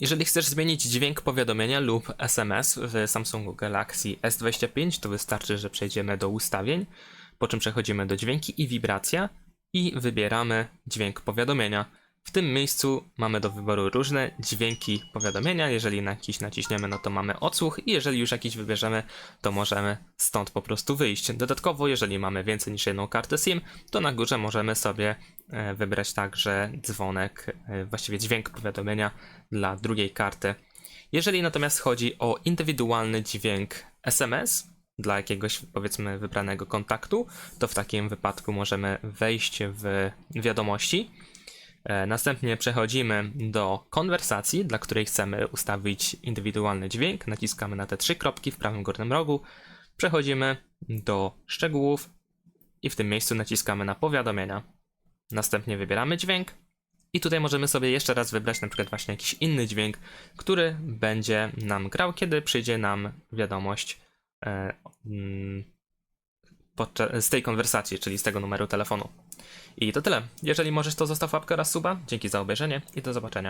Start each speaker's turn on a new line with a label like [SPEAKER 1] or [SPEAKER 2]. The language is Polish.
[SPEAKER 1] Jeżeli chcesz zmienić dźwięk powiadomienia lub SMS w Samsungu Galaxy S25, to wystarczy, że przejdziemy do ustawień, po czym przechodzimy do dźwięki i wibracja i wybieramy dźwięk powiadomienia. W tym miejscu mamy do wyboru różne dźwięki powiadomienia. Jeżeli na jakiś naciśniemy, no to mamy odsłuch i jeżeli już jakiś wybierzemy, to możemy stąd po prostu wyjść. Dodatkowo, jeżeli mamy więcej niż jedną kartę SIM, to na górze możemy sobie wybrać także dzwonek, e, właściwie dźwięk powiadomienia dla drugiej karty. Jeżeli natomiast chodzi o indywidualny dźwięk SMS dla jakiegoś powiedzmy wybranego kontaktu, to w takim wypadku możemy wejść w wiadomości. E, Następnie przechodzimy do konwersacji, dla której chcemy ustawić indywidualny dźwięk. Naciskamy na te trzy kropki w prawym górnym rogu. Przechodzimy do szczegółów i w tym miejscu naciskamy na powiadomienia. Następnie wybieramy dźwięk i tutaj możemy sobie jeszcze raz wybrać na przykład właśnie jakiś inny dźwięk, który będzie nam grał, kiedy przyjdzie nam wiadomość e, mm, z tej konwersacji, czyli z tego numeru telefonu. I to tyle. Jeżeli możesz, to zostaw łapkę oraz suba. Dzięki za obejrzenie i do zobaczenia.